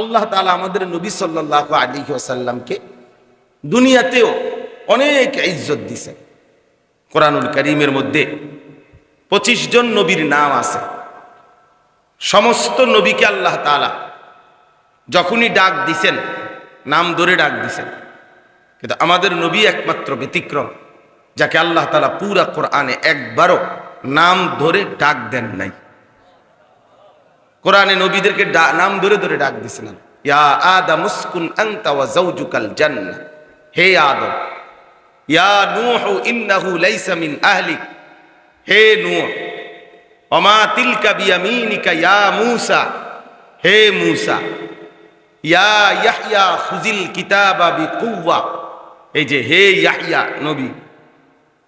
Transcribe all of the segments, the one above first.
আল্লাহ তালা আমাদের নবী সাল্লাহ আলী আসাল্লামকে দুনিয়াতেও অনেক ইজ্জত দিছে। কোরআনুল করিমের মধ্যে পঁচিশ জন নবীর নাম আছে। সমস্ত নবীকে আল্লাহ তালা যখনই ডাক দিছেন, নাম ধরে ডাক দিছেন। কিন্তু আমাদের নবী একমাত্র ব্যতিক্রম, যাকে আল্লাহ তালা পুরা কোরআনে একবারও নাম ধরে ডাক দেন নাই। কোরআনে নবীদেরকে ডা- নাম ধরে ধরে ডাক দিছিলেন ইয়া আদম উসকুন আনতা ওয়া যাওজুকাল জান্নাহ। হে আদম, ইয়া নূহ ইন্নাহু লাইসা মিন আহলিক। হে নূহ, ওমা তিলকা বিয়ামিনিকা ইয়া মূসা। হে মূসা, ইয়া ইয়াহইয়া খুজিল কিতাবা বিকুওয়া। এই যে হে ইয়াহইয়া নবী,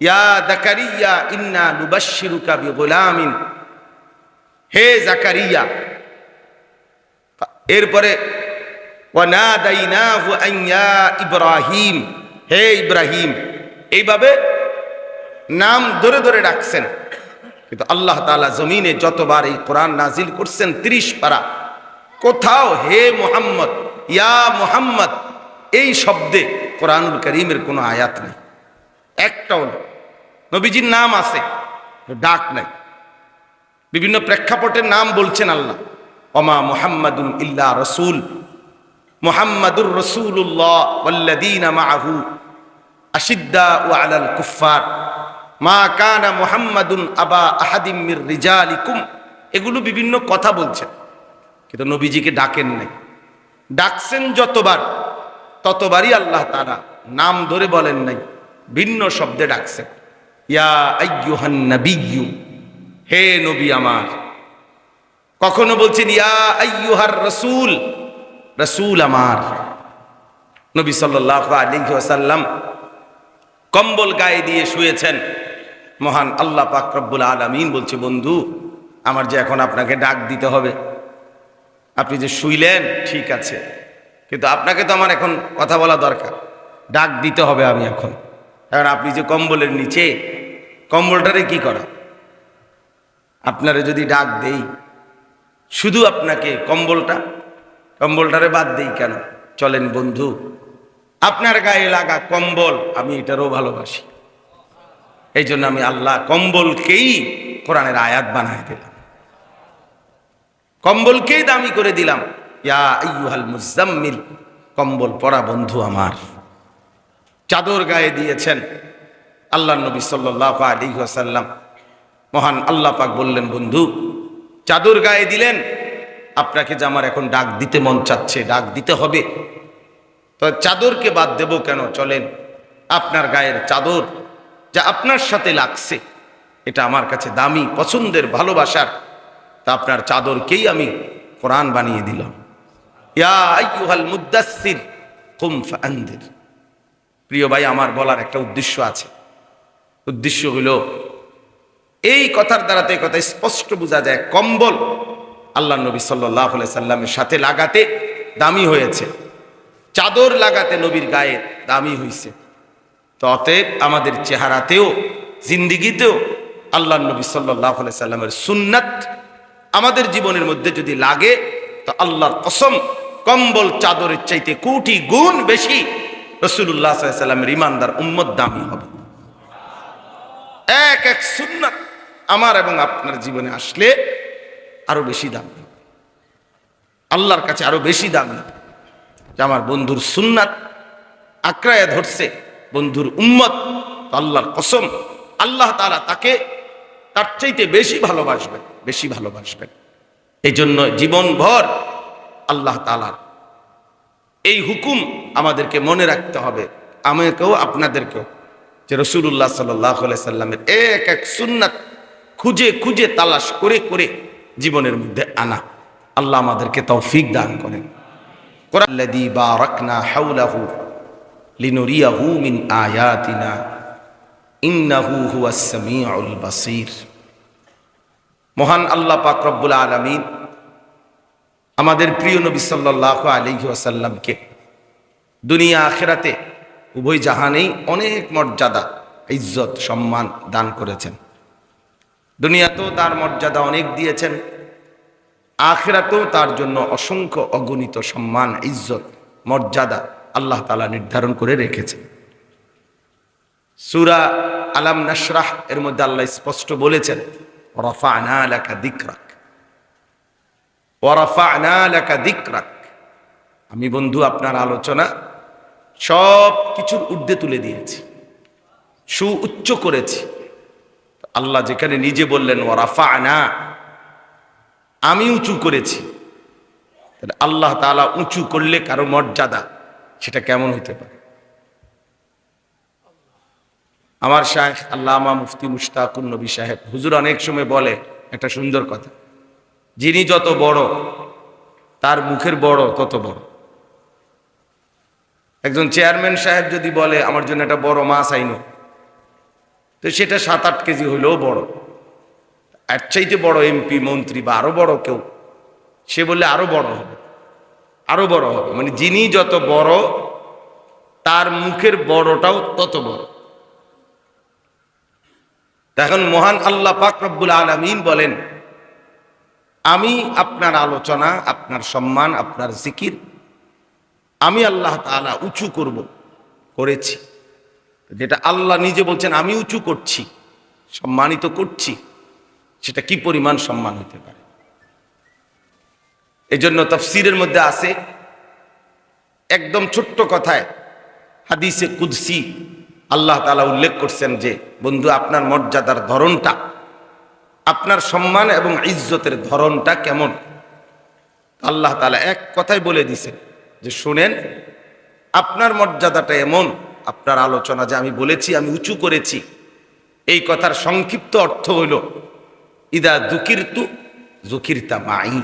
ইয়া জাকারিয়া ইন্না নুবাশশিরুকা বিগুলামিন। হে জাকারিয়া এরপরে ইব্রাহিম। হে ইব্রাহিম, এইভাবে নাম ধরে ধরে ডাকছেন। কিন্তু আল্লাহ তাআলা জমিনে যতবার এই কোরআন নাজিল করছেন 30 পারা। কোথাও, হে মোহাম্মদ, ইয়া মোহাম্মদ, এই শব্দে কোরআনুল করিমের কোনো আয়াত নেই। একটাও নবীজির নাম আছে ডাক নাই। বিভিন্ন প্রেক্ষাপটের নাম বলছেন আল্লাহ। অমা মুহাম্মাদুন ইল্লা রসুল। মুহাম্মাদুর রসুল্লাহ ওয়াল্লাযীনা মাআহু আশিদ্দা ও আলাল কুফার মা কানা মুহাম্মাদুন আবা আহাদিম মির রিজালিকুম। এগুলো বিভিন্ন কথা বলছেন, কিন্তু নবীজিকে ডাকেন নাই। ডাকছেন যতবার, ততবারই আল্লাহ তারা নাম ধরে বলেন নাই, ভিন্ন শব্দে ডাকছেন। ইয়া আইয়ুহান নাবিয়্যু, হে নবী আমার কখনো বলছেন, ইয়া রসুল রসুল আমার। নবী ওয়াসাল্লাম কম্বল গায়ে দিয়ে শুয়েছেন। মহান আল্লাহ পাক রব্বুল আলামিন বলছে, বন্ধু, আমার যে এখন আপনাকে ডাক দিতে হবে, আপনি যে শুইলেন, ঠিক আছে। কিন্তু আপনাকে তো আমার এখন কথা বলা দরকার। ডাক দিতে হবে আমি এখন। কারণ আপনি যে কম্বলের নিচে, কম্বলটারে কি করা? আপনারে যদি ডাক দেই শুধু আপনাকে কম্বলটা, কম্বলটারে বাদ দেই কেন? চলেন বন্ধু, আপনার গায়ে লাগা কম্বল আমি এটারও ভালোবাসি। এই জন্য আমি আল্লাহ কম্বলকেই কোরআনের আয়াত বানায় দিলাম। কম্বলকেই দামি করে দিলাম। ইয়া আইয়ুহাল মুজাম্মিল, কম্বল পরা বন্ধু আমার। চাদর গায়ে দিয়েছেন আল্লাহ নবী সাল্লাহ আলী আসাল্লাম মহান আল্লাহ পাক বললেন, বন্ধু চাদর গায়ে দিলেন, আপনাকে যে আমার এখন ডাক দিতে মন চাচ্ছে, ডাক দিতে হবে। তো চাদরকে বাদ দেব কেন? চলেন, আপনার গায়ের চাদর যা আপনার সাথে লাগছে, এটা আমার কাছে দামি, পছন্দের, ভালোবাসার, তা আপনার চাদরকেই আমি কোরআন বানিয়ে দিলাম। প্রিয় ভাই, আমার বলার একটা উদ্দেশ্য আছে। উদ্দেশ্য হলো এই কথার দ্বারাতে কথা স্পষ্ট বোঝা যায়, কম্বল আল্লাহ নবী সাল্লাহ সাল্লামের সাথে লাগাতে দামি হয়েছে। চাদর লাগাতে নবীর গায়ে দামি হয়েছে তো অতএব আমাদের চেহারাতেও, জিন্দিগিতেও আল্লাহ নবী সাল্লাহ সাল্লামের সুন্নাত আমাদের জীবনের মধ্যে যদি লাগে, তো আল্লাহর কসম কম্বল চাদরের চাইতে কোটি গুণ বেশি রসুল্লাহ সাল্লামের ইমানদার উম্মত দামি হবে। এক এক সুন্নাত আমার এবং আপনার জীবনে আসলে আরও বেশি দাম আল্লাহর কাছে আরও বেশি দাম আমার বন্ধুর সুন্নাত আক্রায় ধরছে, বন্ধুর উম্মত আল্লাহর কসম, আল্লাহ তারা তাকে তার চাইতে বেশি ভালোবাসবেন বেশি ভালোবাসবেন। এই জন্য জীবনভর আল্লাহ তালার এই হুকুম আমাদেরকে মনে রাখতে হবে। আমাকেও, আপনাদেরকেও। যে রসুল্লাহ সাল্লাহ সাল্লামের এক এক সুন্নাত খুঁজে খুঁজে তালাশ করে করে জীবনের মধ্যে আনা। আল্লাহ আমাদেরকে তৌফিক দান করেন। কোরআল্লাযী বারাকনা হাওলাহু লিনুরিয়াহু মিন আয়াতিনা। ইন্নাহু হুয়াস সামিউল বাসীর। মহান আল্লাহ পাক রব্বুল আলামিন আমাদের প্রিয় নবী সাল্লাল্লাহু আলাইহি ওয়াসাল্লামকে দুনিয়া আখেরাতে উভয় জাহানেই অনেক মর্যাদা, ইজ্জত, সম্মান দান করেছেন। দুনিয়াতেও তার মর্যাদা অনেক দিয়েছেন। আখেরাতেও তার জন্য অসংখ্য অগণিত সম্মান, ইজ্জত, মর্যাদা আল্লাহ তালা নির্ধারণ করে রেখেছে সুরা আলাম নাসরাহ এর মধ্যে আল্লাহ স্পষ্ট বলেছেন রফা না লেখা দিকরাক ওরফা না লেখা দিকরাক। আমি বন্ধু, আপনার আলোচনা সব কিছুর ঊর্ধ্বে তুলে দিয়েছি সু উচ্চ করেছি। আল্লাহ যেখানে নিজে বললেন ওরাফা না আমি উঁচু করেছি। আল্লাহ তাআলা উঁচু করলে কারও মর্যাদা সেটা কেমন হইতে পারে? আমার শাহেখ আল্লামা মুফতি মুশতাকুন নবী সাহেব, হুজুর অনেক সময় বলে একটা সুন্দর কথা, যিনি যত বড়, তার মুখের বড় তত বড়। একজন চেয়ারম্যান সাহেব যদি বলে, আমার জন্য একটা বড় মাছ আইনো। তো সেটা সাত আট কেজি হইলেও বড়। এর চাইতে বড় এমপি, মন্ত্রী বা আরও বড় কেউ, সে বললে আরও বড় হবে। আরও বড় হবে। মানে যিনি যত বড়, তার মুখের বড়টাও তত বড়। এখন মহান আল্লাহ পাক রব্বুল আলমিন বলেন, আমি আপনার আলোচনা, আপনার সম্মান, আপনার জিকির, আমি আল্লাহ তাআলা উঁচু করব, করেছি। যেটা আল্লাহ নিজে বলছেন, আমি উঁচু করছি, সম্মানিত করছি। সেটা কি পরিমাণ সম্মান হতে পারে? এজন্য তফসিরের মধ্যে আছে একদম ছোট্ট কথায়, হাদিসে কুদসি, আল্লাহ তাআলা উল্লেখ করছেন যে, বন্ধু, আপনার মর্যাদার ধরনটা, আপনার সম্মান এবং ইজ্জতের ধরনটা কেমন? আল্লাহ তালা এক কথায় বলে দিছে যে, শুনেন, আপনার মর্যাদাটা এমন আপনার আলোচনা যে আমি বলেছি, আমি উঁচু করেছি। এই কথার সংক্ষিপ্ত অর্থ হইল, ইদা দুকিরতু জুকিরতা মাই।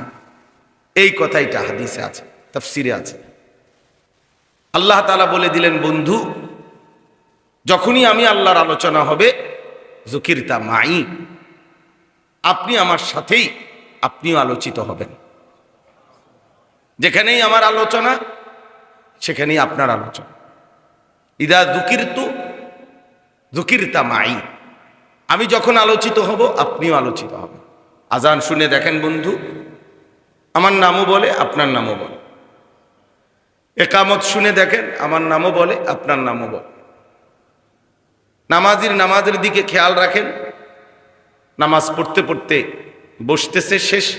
এই কথাইটা হাদিসে আছে, তফসিরে আছে। আল্লাহ তালা বলে দিলেন, বন্ধু, যখনই আমি আল্লাহর আলোচনা হবে জুকিরতা মাই। আপনি আমার সাথেই আপনিও আলোচিত হবেন। যেখানেই আমার আলোচনা, সেখানেই আপনার আলোচনা। ইদা দুকিরতু দুকিরতা মাই। আমি যখন আলোচিত হব, আপনিও আলোচিত হবেন। আজান শুনে দেখেন বন্ধু, আমার নামও বলে, আপনার নামও বলে। একামত শুনে দেখেন, আমার নামও বলে, আপনার নামও বলে। নামাজির নামাজের দিকে খেয়াল রাখেন। নামাজ পড়তে পড়তে বসতেছে শেষ,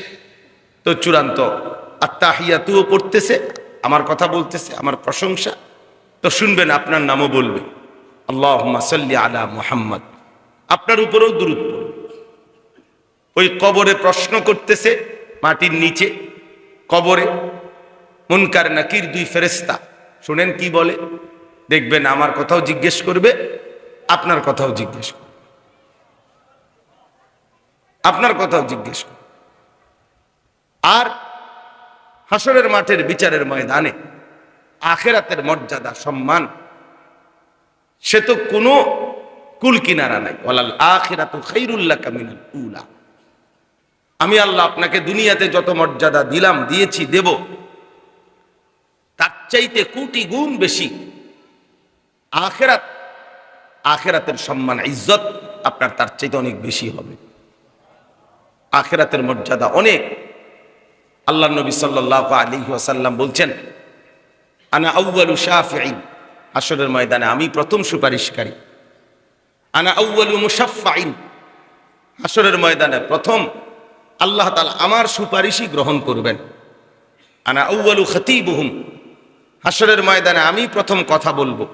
তো চূড়ান্ত আত্মাহিয়াতুও পড়তেছে, আমার কথা বলতেছে, আমার প্রশংসা। তো শুনবেন, আপনার নামও বলবে। আল্লাহ সাল্লি আলা মুহাম্মদ। আপনার উপরেও দূরত ওই কবরে প্রশ্ন করতেছে, মাটির নিচে, কবরে। মুনকার নাকির দুই ফেরেস্তা শুনেন কি বলে? দেখবেন আমার কথাও জিজ্ঞেস করবে, আপনার কথাও জিজ্ঞেস করবে। আপনার কথাও জিজ্ঞেস করবে। আর হাসরের মাঠের বিচারের ময়দানে আখেরাতের মর্যাদা, সম্মান। সে তো কোনো কুল কিনারা নাই। ওলাল আখেরাত খাইরুল্লাহ কামিনাল উলা। আমি আল্লাহ আপনাকে দুনিয়াতে যত মর্যাদা দিলাম, দিয়েছি, দেব, তার চাইতে কোটি গুণ বেশি। আখেরাত, আখেরাতের সম্মান, ইজ্জত আপনার তার চাইতে অনেক বেশি হবে। আখেরাতের মর্যাদা অনেক। আল্লাহ নবী সাল্লাহ আলী ওয়াসাল্লাম বলছেন আনা আউ্বালু শাহি আসরের ময়দানে আমি প্রথম সুপারিশকারী। আনা আউ্বালু মুসাফাইন আসরের ময়দানে প্রথম আল্লাহ তালা আমার সুপারিশই গ্রহণ করবেন। আনা আউ্বালু খতিবহুম। হাসরের ময়দানে আমি প্রথম কথা বলব।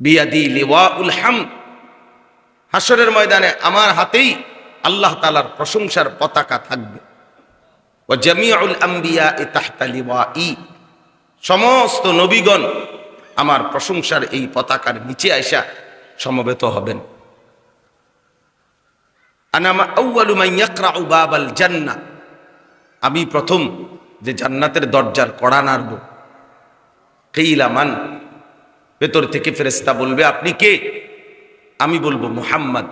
বিয়াদি লিওয়া উল হাম। হাসরের ময়দানে আমার হাতেই আল্লাহ তালার প্রশংসার পতাকা থাকবে। ও জামিউল আম্বিয়া এ তাহতালিওয়া ই সমস্ত নবীগণ আমার প্রশংসার এই পতাকার নিচে আইসা সমবেত হবেন। আমি প্রথম যে জান্নাতের দরজার কড়া নাড়ব। কেইলা মান ভেতর থেকে ফেরেস্তা বলবে, আপনি কে? আমি বলব, মুহাম্মদ।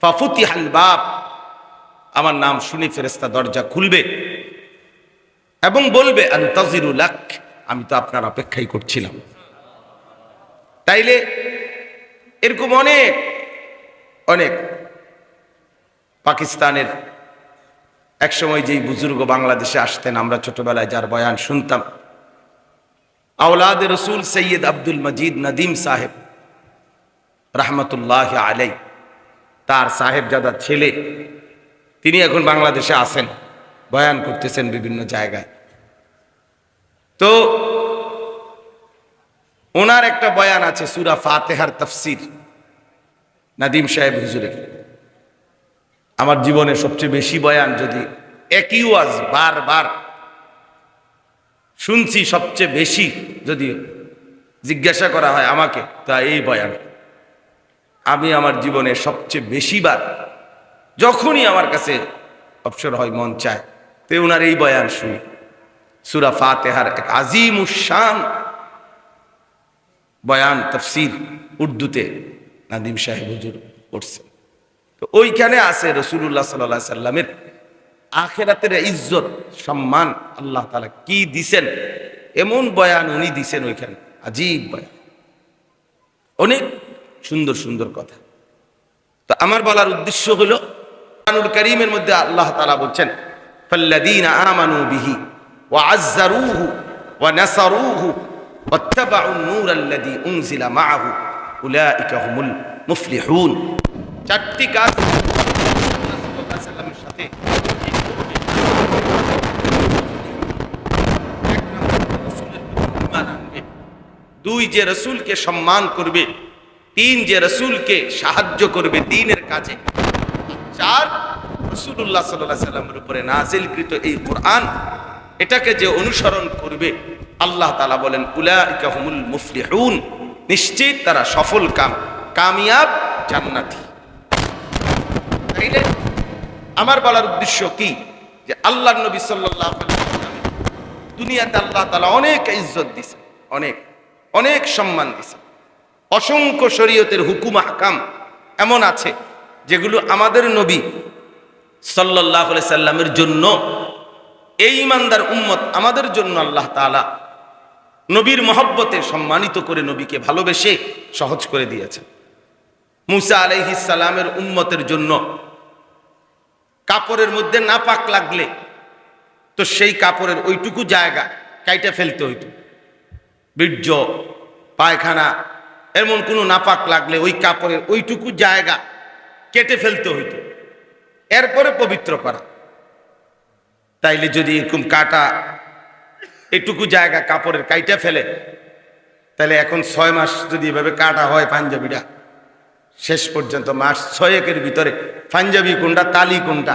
ফাফুতি হাল বাপ আমার নাম শুনে ফেরেস্তা দরজা খুলবে। এবং বলবে আমি তো আপনার অপেক্ষাই করছিলাম। তাইলে এরকম অনেক অনেক পাকিস্তানের একসময় যেই বুজুর্গ বাংলাদেশে আসতেন, আমরা ছোটবেলায় যার বয়ান শুনতাম, আওলাদ রসুল সৈয়দ আব্দুল মজিদ নদীম সাহেব রহমতুল্লাহ আলাই তার সাহেবজাদা ছেলে, তিনি এখন বাংলাদেশে আসেন বয়ান করতেছেন বিভিন্ন জায়গায়। তো ওনার একটা বয়ান আছে, সুরা ফাতেহার তফসির। নাদিম সাহেব হুজুরের। আমার জীবনে সবচেয়ে বেশি বয়ান যদি একই ওয়াজ বারবার শুনছি, সবচেয়ে বেশি যদি জিজ্ঞাসা করা হয় আমাকে, তা এই বয়ান। আমি আমার জীবনে সবচেয়ে বেশিবার যখনই আমার কাছে অবসর হয়, মন চায় তো ওনার এই বয়ান শুনি। সুরা ফাতেহার এক আজিম উসান বয়ান, তফসির উর্দুতে নাদিম সাহেব হুজুর পড়ছেন। তো ওইখানে আছে রসুল্লাহ সাল্লাহ সাল্লামের আখেরাতের ইজ্জত, সম্মান আল্লাহ তালা কি দিছেন? এমন বয়ান উনি দিছেন ওইখানে, আজীব বয়ান। অনেক সুন্দর সুন্দর কথা। তো আমার বলার উদ্দেশ্য হলো, কোরআনুল করিমের মধ্যে আল্লাহ তালা বলছেন ফাল্লাদিন আমানু বিহি ওয়া আজ্জারুহু ওয়া নাসারুহু واتبعوا النور الذي انزل معه اولئك هم المفلحون চারটি কাজ রাসূলুল্লাহ সাল্লামের সাথে এক নম্বর রাসূলের প্রতি ঈমান আনবে। দুই যে রসুলকে সম্মান করবে তিন যে রসুলকে সাহায্য করবে দিনের কাজে চার রসুল্লাহ সাল্লাহ সাল্লামের উপরে নাজিলকৃত এই কোরআন, এটাকে যে অনুসরণ করবে, আল্লাহ তালা বলেন উলাইকাহুমুল মুফলিহুন। নিশ্চিত তারা সফল কাম, কামিয়াব জান্নাতি। আমার বলার উদ্দেশ্য কি? যে আল্লাহ নবী সাল্লাহ দুনিয়াতে আল্লাহ তালা অনেক ইজ্জত দিছে অনেক অনেক সম্মান দিছে অসংখ্য শরীয়তের হুকুম হাকাম এমন আছে, যেগুলো আমাদের নবী সাল্লাহ সাল্লামের জন্য এই ইমানদার উম্মত আমাদের জন্য আল্লাহ তালা নবীর মহব্বতে সম্মানিত করে নবীকে ভালোবেসে সহজ করে দিয়েছেন। মুসা সালামের উম্মতের জন্য কাপড়ের মধ্যে নাপাক লাগলে তো সেই কাপড়ের ওইটুকু জায়গা কাইটা ফেলতে হইতো। বীর্য, পায়খানা, এমন কোনো নাপাক লাগলে ওই কাপড়ের ওইটুকু জায়গা কেটে ফেলতে হইতো। এরপরে পবিত্র করা। তাইলে যদি এরকম কাটা, এটুকু জায়গা কাপড়ের কাইটা ফেলে তাহলে এখন ছয় মাস যদি এভাবে কাটা হয় পাঞ্জাবিটা, শেষ পর্যন্ত মাস ছয়েকের ভিতরে, পাঞ্জাবি কোনটা, তালি কোনটা,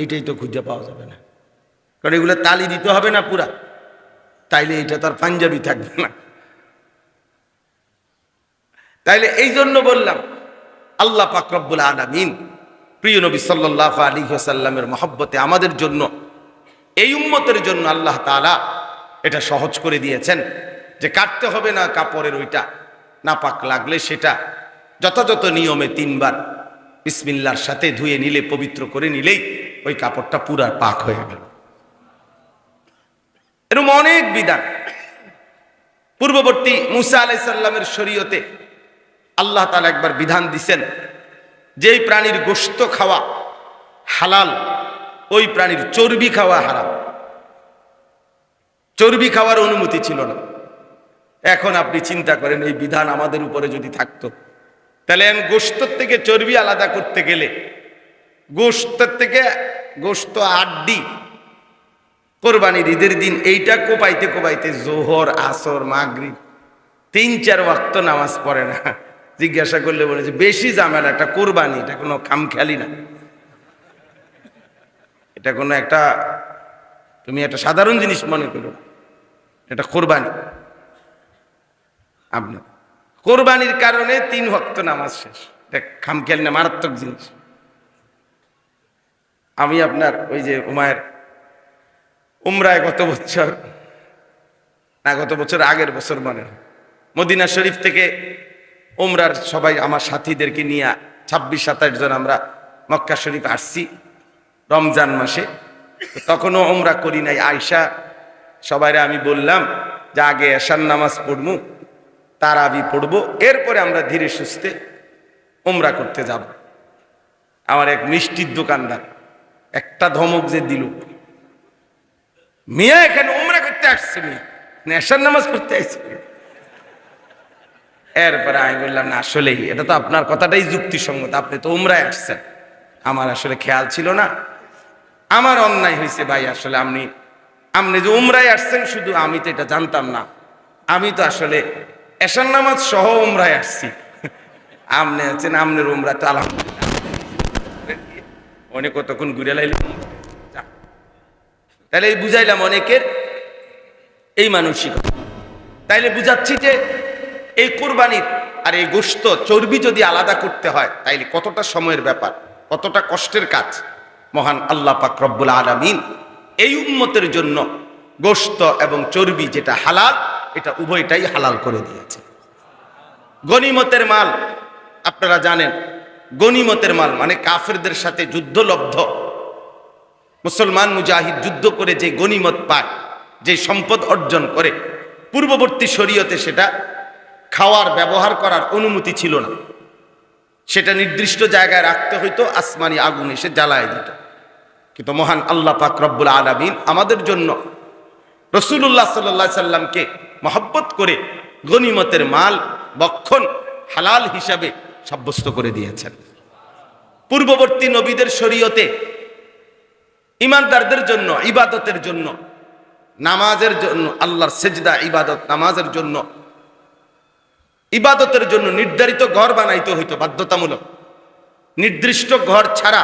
এইটাই তো খুঁজে পাওয়া যাবে না। কারণ এগুলো তালি দিতে হবে না পুরা, তাইলে এটা তার পাঞ্জাবি থাকবে না। তাইলে এই জন্য বললাম, আল্লাহ পাকরব্বুল আলমিন প্রিয় নবী সাল্লাহ আলী সাল্লামের মহব্বতে আমাদের জন্য, এই উম্মতের জন্য আল্লাহ তালা এটা সহজ করে দিয়েছেন যে কাটতে হবে না কাপড়ের ওইটা, না পাক লাগলে সেটা। যথাযথ নিয়মে তিনবার বিসমিল্লার সাথে ধুয়ে নিলে, পবিত্র করে নিলেই ওই কাপড়টা পুরা পাক হয়ে গেল। এরকম অনেক বিধান। পূর্ববর্তী মুসা আলাইসাল্লামের শরীয়তে আল্লাহ তালা একবার বিধান দিছেন যেই প্রাণীর গোস্ত খাওয়া হালাল, ওই প্রাণীর চর্বি খাওয়া হারাম। চর্বি খাওয়ার অনুমতি ছিল না। এখন আপনি চিন্তা করেন, এই বিধান আমাদের উপরে যদি থাকতো, তাহলে গোস্তর থেকে চর্বি আলাদা করতে গেলে গোস্তর থেকে গোস্ত আড্ডি, কোরবানির ঈদের দিন এইটা কোপাইতে কোপাইতে জোহর, আসর মাগরি তিন চার ওয়াক্ত নামাজ পড়ে না। জিজ্ঞাসা করলে বলে যে, বেশি জামেলা একটা কোরবানি, এটা কোনো খামখেয়ালি না। এটা কোনো একটা, তুমি একটা সাধারণ জিনিস মনে করো, এটা কোরবানি। আপনার কোরবানির কারণে তিন ভক্ত নামাজ শেষ। এটা খামখেয়ালি না, মারাত্মক জিনিস। আমি আপনার ওই যে উমায়ের উমরায় গত বছর, না গত বছর, আগের বছর মনে হয়, মদিনা শরীফ থেকে উমরার সবাই আমার সাথীদেরকে নিয়ে ছাব্বিশ সাতাশ জন আমরা মক্কা শরীফ আসছি রমজান মাসে। তখনও উমরা করি নাই। আয়সা সবাইরে আমি বললাম যে আগে এশার নামাজ পড়ব, তারাবি পড়ব, এরপরে আমরা ধীরে সুস্থে উমরা করতে যাব। আমার এক মিষ্টির দোকানদার একটা ধমক যে দিল, মিয়া, এখানে উমরা করতে আসছে মিয়া। নেশার নামাজ পড়তে আসছে এরপরে আমি বললাম, না, আসলেই, এটা তো আপনার কথাটাই যুক্তিসঙ্গত। আপনি তো উমরায় আসছেন। আমার আসলে খেয়াল ছিল না। আমার অন্যায় হয়েছে ভাই, আসলে আপনি আপনি যে উমরায় আসছেন, শুধু আমি তো এটা জানতাম না। আমি তো আসলে এশার নামাজ সহ উমরায় আসছি। আপনি আছেন, আপনার উমরা তো আলহামদুলিল্লাহ। অনেক কতক্ষণ ঘুরে লাইল তাহলে এই বুঝাইলাম অনেকের এই মানসিকতা। তাইলে বুঝাচ্ছি যে এই কোরবানির আর এই গোস্ত চর্বি যদি আলাদা করতে হয়, তাইলে কতটা সময়ের ব্যাপার? কতটা কষ্টের কাজ? মহান আল্লাহ পাক রব্বুল আলামিন এই উম্মতের জন্য গোস্ত এবং চর্বি যেটা হালাল, এটা উভয়টাই হালাল করে দিয়েছে। গনিমতের মাল, আপনারা জানেন, গনিমতের মাল মানে কাফেরদের সাথে যুদ্ধলব্ধ। মুসলমান মুজাহিদ যুদ্ধ করে যে গনিমত পায়, যে সম্পদ অর্জন করে, পূর্ববর্তী শরীয়তে সেটা খাওয়ার, ব্যবহার করার অনুমতি ছিল না। সেটা নির্দিষ্ট জায়গায় রাখতে হইতো, আসমানি আগুন এসে জ্বালায় দিত। কিন্তু মহান আল্লাহ পাক রব্বুল আলমিন আমাদের জন্য রসুল্লাহ সাল্লা সাল্লামকে মহব্বত করে গনিমতের মাল, বক্ষণ, হালাল হিসাবে সাব্যস্ত করে দিয়েছেন। পূর্ববর্তী নবীদের শরীয়তে ইমানদারদের জন্য, ইবাদতের জন্য, নামাজের জন্য, আল্লাহর সেজদা, ইবাদত, নামাজের জন্য ইবাদতের জন্য নির্ধারিত ঘর বানাইতে হইতো বাধ্যতামূলক। নির্দিষ্ট ঘর ছাড়া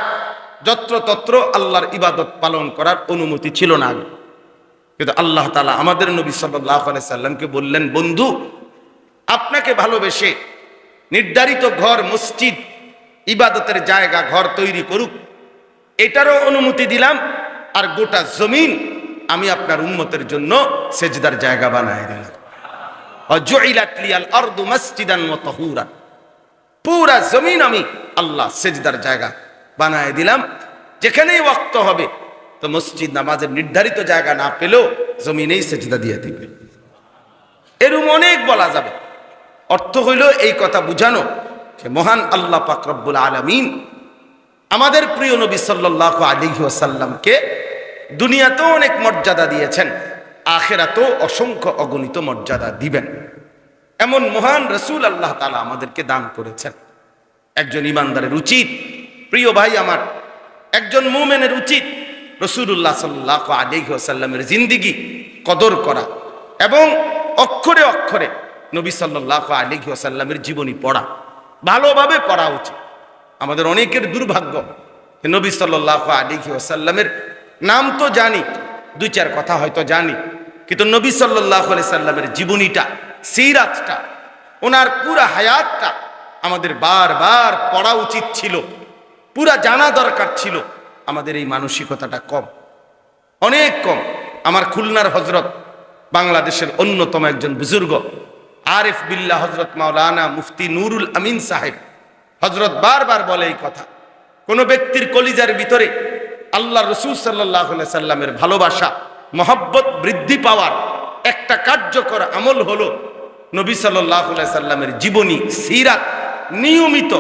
যত্র তত্র আল্লাহর ইবাদত পালন করার অনুমতি ছিল না আগে। কিন্তু আল্লাহ তালা আমাদের নবী সাল্লাহ সাল্লামকে বললেন, বন্ধু, আপনাকে ভালোবেসে নির্ধারিত ঘর, মসজিদ, ইবাদতের জায়গা, ঘর তৈরি করুক। এটারও অনুমতি দিলাম আর গোটা জমিন আমি আপনার উন্মতের জন্য সেজদার জায়গা বানায় দিলাম। পুরা জমিন আমি আল্লাহ সেজদার জায়গা বানায় দিলাম। যেখানেই ওয়াক্ত হবে, তো মসজিদ নামাজের নির্ধারিত জায়গা না পেলেও জমিনেই সেজদা দিয়ে দিবে। এরম অনেক বলা যাবে। অর্থ হইল এই কথা বুঝানো যে মহান আল্লাহ পাক রব্বুল আলামিন আমাদের প্রিয় নবী সাল্লাহ আলিহি ওয়াসাল্লামকে দুনিয়াতেও অনেক মর্যাদা দিয়েছেন। আখেরাতেও অসংখ্য অগণিত মর্যাদা দিবেন। এমন মহান রসুল আল্লাহ তালা আমাদেরকে দান করেছেন। একজন ইমানদারের উচিত। প্রিয় ভাই আমার, একজন মোমেনের উচিত। রসুল্লাহ সাল্লাহ আলিহি ওয়াসাল্লামের জিন্দিগি, কদর করা এবং অক্ষরে অক্ষরে নবী সাল্লাহ আলিহি ওয়াসাল্লামের জীবনী পড়া। ভালোভাবে পড়া উচিত। আমাদের অনেকের দুর্ভাগ্য নবী সাল্লাহ আলিহি ওসাল্লামের নাম তো জানি, দুই চার কথা হয়তো জানি কিন্তু নবী সাল্লাহ সাল্লামের জীবনীটা, সিরাতটা, ওনার পুরা হায়াতটা আমাদের বারবার পড়া উচিত ছিল। পুরা জানা দরকার ছিল। আমাদের এই মানসিকতাটা কম। অনেক কম। আমার খুলনার হজরত বাংলাদেশের অন্যতম একজন বুজুর্গ, আরিফ বিল্লাহ হজরত মাওলানা মুফতি নুরুল আমিন সাহেব, হজরত বারবার বলে এই কথা। কোনো ব্যক্তির কলিজার ভিতরে আল্লাহ রসুল সাল্লাহ সাল্লামের ভালোবাসা মহব্বত বৃদ্ধি পাওয়ার একটা কার্যকর আমল হলো নবী সাল্লাহ সাল্লামের জীবনী, সিরাত। নিয়মিত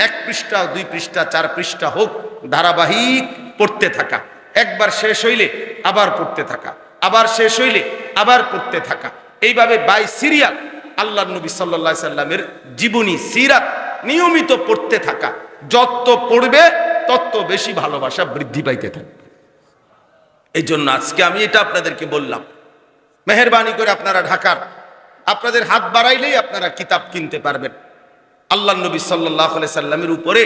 এক পৃষ্ঠা, দুই পৃষ্ঠা, চার পৃষ্ঠা হোক, ধারাবাহিক পড়তে থাকা। একবার শেষ হইলে আবার পড়তে থাকা। আবার শেষ হইলে আবার পড়তে থাকা। এইভাবে বাই সিরিয়াল আল্লাহ নবী সাল্লাহ সাল্লামের জীবনী, সিরাত নিয়মিত পড়তে থাকা। যত পড়বে, তত বেশি ভালোবাসা বৃদ্ধি পাইতে থাকবে। এই জন্য আজকে আমি এটা আপনাদেরকে বললাম। মেহরবানি করে আপনারা ঢাকার, আপনাদের হাত বাড়াইলেই আপনারা কিতাব কিনতে পারবেন। আল্লাহ নবী সাল্লাহ সাল্লামের উপরে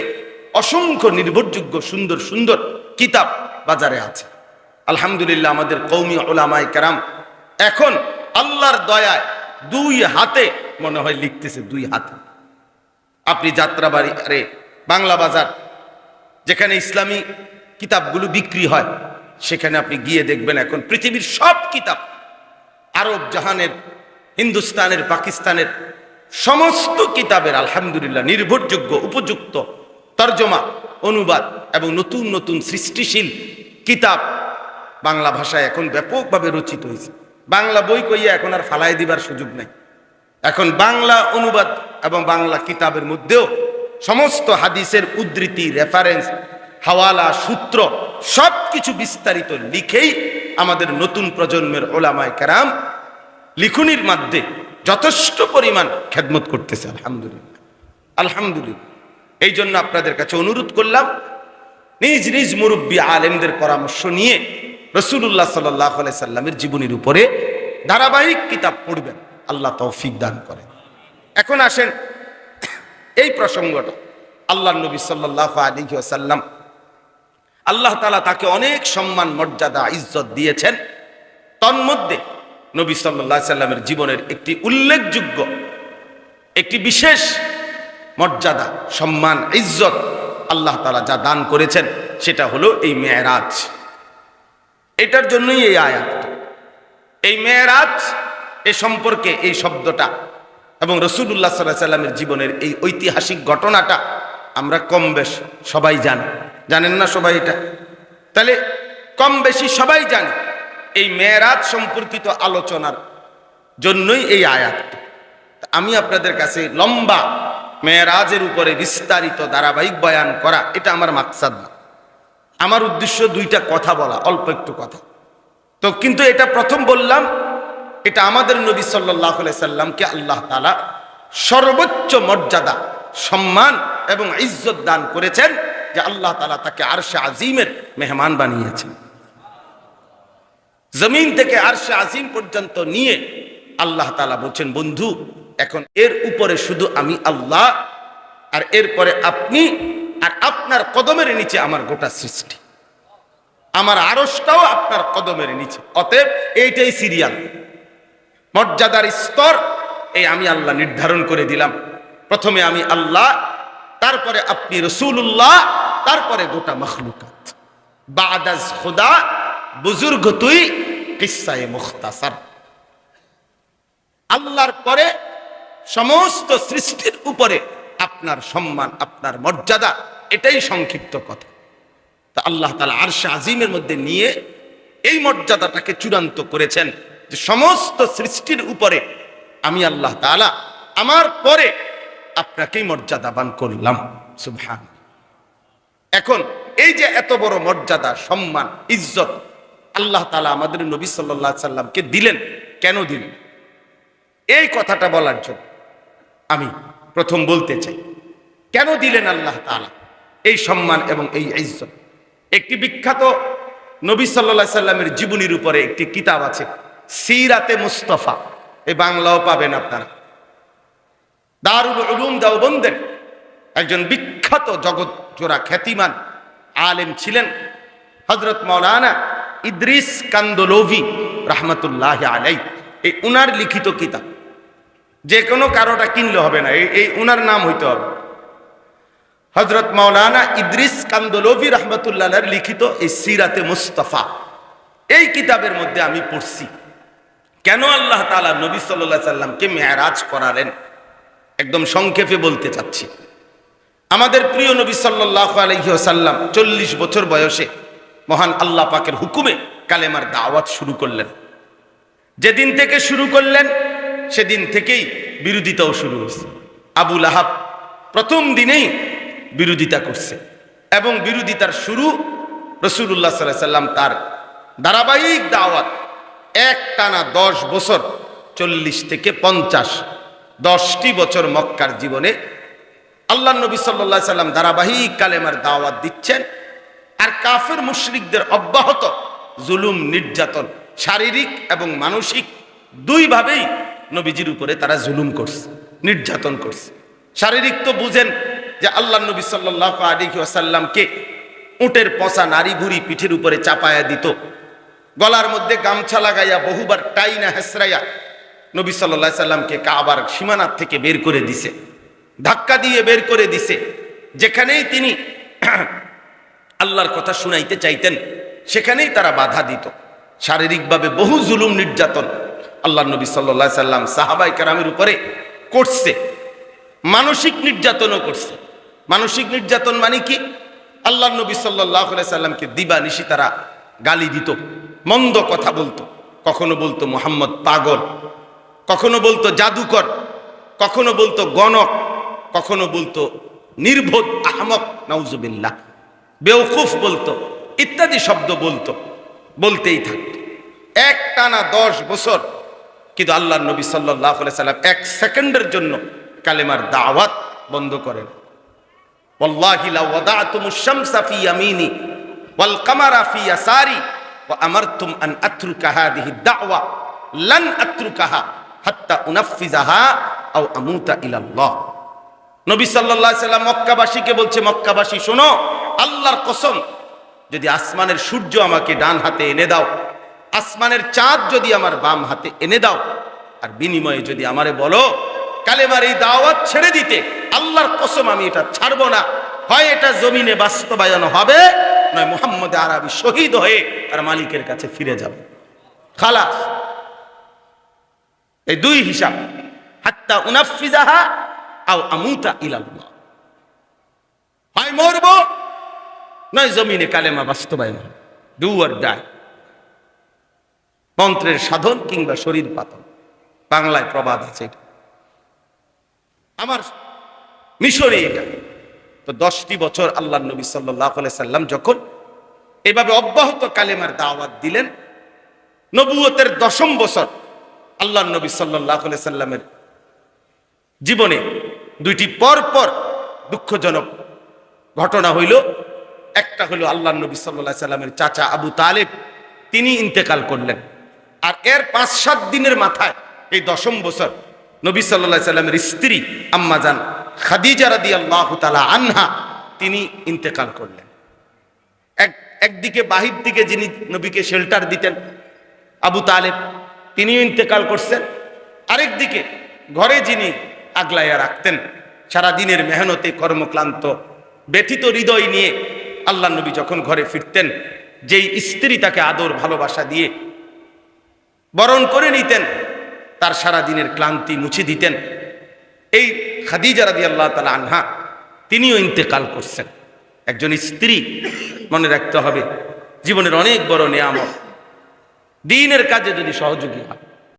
অসংখ্য নির্ভরযোগ্য সুন্দর সুন্দর কিতাব বাজারে আছে। আলহামদুলিল্লাহ আমাদের কৌমি ওলামাই কারাম এখন আল্লাহর দয়ায় দুই হাতে মনে হয় লিখতেছে, দুই হাতে। আপনি যাত্রাবাড়ি, আরে বাংলা বাজার, যেখানে ইসলামী কিতাবগুলো বিক্রি হয় সেখানে আপনি গিয়ে দেখবেন এখন পৃথিবীর সব কিতাব, আরব জাহানের, হিন্দুস্তানের, পাকিস্তানের, সমস্ত কিতাবের আলহামদুলিল্লাহ নির্ভরযোগ্য, উপযুক্ত তর্জমা, অনুবাদ এবং নতুন নতুন সৃষ্টিশীল কিতাব বাংলা ভাষায় এখন ব্যাপকভাবে রচিত হয়েছে। বাংলা বই কইয়া এখন আর ফালাই দিবার সুযোগ নেই। এখন বাংলা অনুবাদ এবং বাংলা কিতাবের মধ্যেও সমস্ত হাদিসের উদ্ধৃতি রেফারেন্স হাওয়ালা, সূত্র সব কিছু বিস্তারিত লিখেই আমাদের নতুন প্রজন্মের ওলামায় কারাম লিখুনির মধ্যে যথেষ্ট পরিমাণ খেদমত করতেছে, আলহামদুলিল্লাহ। আলহামদুলিল্লাহ। এই জন্য আপনাদের কাছে অনুরোধ করলাম, নিজ নিজ মুরব্বী আলেমদের পরামর্শ নিয়ে রসুল্লাহ সাল্লাহ সাল্লামের জীবনীর উপরে ধারাবাহিক কিতাব পড়বেন। আল্লাহ তৌফিক দান করে এখন আসেন এই প্রসঙ্গটা। আল্লাহ নবী সাল্লাহ আলী সাল্লাম আল্লাহ তালা তাকে অনেক সম্মান, মর্যাদা, ইজ্জত দিয়েছেন। তন্মধ্যে নবী সাল্লাহ সাল্লামের জীবনের একটি উল্লেখযোগ্য, একটি বিশেষ মর্যাদা, সম্মান, ইজ্জত আল্লাহ তালা যা দান করেছেন, সেটা হলো এই মেয়েরাজ। এটার জন্যই এই আয়াত। এই মেয়েরাজ এ সম্পর্কে এই শব্দটা এবং রসুল্লাহ সাল্লাহ সাল্লামের জীবনের এই ঐতিহাসিক ঘটনাটা আমরা কম বেশ সবাই জানি। জানেন না সবাই এটা? তাহলে কম বেশি সবাই জানে, এই মেয়েরাজ সম্পর্কিত আলোচনার জন্যই এই আয়াত আমি আপনাদের কাছে লম্বা মেয়েরাজের উপরে বিস্তারিত ধারাবাহিক বয়ান করা, এটা আমার মাকসাদ না। আমার উদ্দেশ্য দুইটা কথা বলা, অল্প একটু কথা। তো কিন্তু এটা প্রথম বললাম, এটা আমাদের নবী সাল্লাহ সাল্লামকে আল্লাহ তালা সর্বোচ্চ মর্যাদা, সম্মান এবং ইজ্জত দান করেছেন। যে আল্লাহ তালা তাকে আরশে আজিমের মেহমান বানিয়েছেন। জমিন থেকে আরশে আজিম পর্যন্ত নিয়ে আল্লাহ তালা বলছেন, বন্ধু, এখন এর উপরে শুধু আমি আল্লাহ আর এরপরে আপনি আর আপনার কদমের নিচে আমার গোটা সৃষ্টি। আমার আরসটাও আপনার কদমের নিচে। অতএব এইটাই সিরিয়াল। মর্যাদার স্তর এই আমি আল্লাহ নির্ধারণ করে দিলাম। প্রথমে আমি আল্লাহ তারপরে আপনি রসুল্লাহ তারপরে গোটা মখলুকাত। বাদাজ খুদা, বুজুর্গ তুই, কিসায় মুখতাসার। আল্লাহর পরে সমস্ত সৃষ্টির উপরে আপনার সম্মান, আপনার মর্যাদা, এটাই সংক্ষিপ্ত কথা। তা আল্লাহ তালা আরশে আজিমের মধ্যে নিয়ে এই মর্যাদাটাকে চূড়ান্ত করেছেন যে সমস্ত সৃষ্টির উপরে আমি আল্লাহ তালা আমার পরে আপনাকেই মর্যাদাবান করলাম। সুবহান। এখন এই যে এত বড় মর্যাদা, সম্মান, ইজ্জত আল্লাহ তালা আমাদের নবী সাল্লাহ সাল্লামকে দিলেন, কেন দিলেন? এই কথাটা বলার জন্য আমি প্রথম বলতে চাই, কেন দিলেন আল্লাহ তালা এই সম্মান এবং এই ইজ্জত? একটি বিখ্যাত নবী সাল্লা সাল্লামের জীবনীর উপরে একটি কিতাব আছে, সিরাতে মুস্তফা। এই বাংলাও পাবেন আপনারা। দারুল উলুম দেওবন্দের একজন বিখ্যাত জগৎ জোড়া খ্যাতিমান আলেম ছিলেন হজরত মৌলানা ইদ্রিস কান্দোলোভি রহমতুল্লাহ আলাই এই উনার লিখিত কিতাব, যে কোনো কারোটা কিনলে হবে না, এই উনার নাম হইতে হবে। হজরত মৌলানা ইদ্রিস কান্দোলভি রহমতুল্লাহ লিখিত এই সিরাতে মুস্তফা, এই কিতাবের মধ্যে আমি পড়ছি। কেন আল্লাহ তালা নবী সাল্লা সাল্লামকে মেয়ারাজ করালেন? একদম সংক্ষেপে বলতে চাচ্ছি। আমাদের প্রিয় নবী সাল্লাহ আলহিহাসাল্লাম চল্লিশ বছর বয়সে মহান আল্লাহ পাকের হুকুমে কালেমার দাওয়াত শুরু করলেন। যেদিন থেকে শুরু করলেন, সেদিন থেকেই বিরোধিতাও শুরু হয়েছে। আবুল আহাব প্রথম দিনেই বিরোধিতা করছে এবং বিরোধিতার শুরু রসুল্লাহ সাল্লাহ সাল্লাম তার ধারাবাহিক দাওয়াত এক টানা দশ বছর চল্লিশ থেকে পঞ্চাশ দশটি বছর মক্কার জীবনে আল্লাহ নবী সাল্লা সাল্লাম ধারাবাহিক কালেমার দাওয়াত দিচ্ছেন। আর কাফের মুশরিকদের অব্যাহত জুলুম, নির্যাতন, শারীরিক এবং মানসিক দুইভাবেই নবীজির উপরে তারা জুলুম করছে, নির্যাতন করছে। শারীরিক তো বুঝেন যে আল্লাহ নবী সাল্লাহ আলী আসাল্লামকে উটের পচা নারী ভুড়ি পিঠের উপরে চাপায়া দিত। গলার মধ্যে গামছা লাগাইয়া বহুবার টাইনা হেসরাইয়া নবী সাল্লা সাল্লামকে কাবার সীমানার থেকে বের করে দিছে। ধাক্কা দিয়ে বের করে দিছে। যেখানেই তিনি আল্লাহর কথা শুনাইতে চাইতেন, সেখানেই তারা বাধা দিত। শারীরিকভাবে বহু জুলুম নির্যাতন আল্লাহ নবী সাল্লা সাল্লাম সাহাবাই কারামের উপরে করছে। মানসিক নির্যাতনও করছে। মানসিক নির্যাতন মানে কি? আল্লাহ নবী সাল্লাহ সাল্লামকে দিবা নিশি তারা গালি দিত, মন্দ কথা বলতো। কখনো বলতো, মোহাম্মদ পাগল কখনো বলতো জাদুকর, কখনো বলতো গণক, কখনো বলতো নির্বোধ আহমক, নাউজুবিল্লাহ। বেওকুফ বলতো, ইত্যাদি শব্দ বলতো, বলতেই থাকত। এক টানা দশ বছর, কিন্তু আল্লাহ নবী সাল্লাহ সাল্লাম এক সেকেন্ডের জন্য কালেমার দাওয়াত বন্ধ করেন। আমার তুম আন আত্রুকাহা দিহি দাওয়া, লান আত্রুকাহা। মক্কাবাসীকে বলছে, মক্কাবাসী, শোনো, আল্লাহর কসম, যদি আসমানের সূর্য আমাকে ডান হাতে এনে দাও, আসমানের চাঁদ যদি আমার বাম হাতে এনে দাও, আর বিনিময়ে যদি আমারে বলো, কালেমার এই দাওয়াত ছেড়ে দিতে, আল্লাহর কসম আমি এটা ছাড়বো না। হয় এটা জমিনে বাস্তবায়ন হবে, নয় মোহাম্মদ আমি শহীদ হয়ে আর মালিকের কাছে ফিরে যাবে। খালাস এই দুই হিসাব। হাত্তা উনাফিজাহা আও আমুতা ইলাল্লাহ। হয় মরব, নয় জমিনে কালেমা বাস্তবায়ন ডু আর ডাই মন্ত্রের সাধন কিংবা শরীর পাতন। বাংলায় প্রবাদ আছে আমার মিশরে এটা তো দশটি বছর আল্লাহ নবী সাল্লাহ সাল্লাম যখন এভাবে অব্যাহত কালেমার দাওয়াত দিলেন, নবুয়তের দশম বছর আল্লাহ নবী সাল্লাহ সাল্লামের জীবনে দুইটি পর পর দুঃখজনক ঘটনা হইল। একটা হলো আল্লাহ নবী সাল্লাহ সাল্লামের চাচা আবু তালেব, তিনি ইন্তেকাল করলেন। আর এর পাঁচ সাত দিনের মাথায় এই দশম বছর নবী সাল্লাহ সাল্লামের স্ত্রী আম্মাজান খাদিজা রাদি আল্লাহ তালা আনহা, তিনি ইন্তেকাল করলেন। এক, একদিকে বাহির দিকে যিনি নবীকে শেল্টার দিতেন আবু তালেব তিনিও ইন্তেকাল করছেন। আরেক দিকে, ঘরে যিনি আগলাইয়া রাখতেন, সারা দিনের মেহনতে কর্মক্লান্ত, ব্যথিত হৃদয় নিয়ে আল্লাহ নবী যখন ঘরে ফিরতেন, যেই স্ত্রী তাকে আদর, ভালোবাসা দিয়ে বরণ করে নিতেন, তার সারা দিনের ক্লান্তি মুছে দিতেন। এই খাদিজা রাদি আল্লাহ তালা আনহা তিনিও ইন্তেকাল করছেন। একজন স্ত্রী মনে রাখতে হবে, জীবনের অনেক বড় নিয়ামত। দিনের কাজে যদি সহযোগী হয়।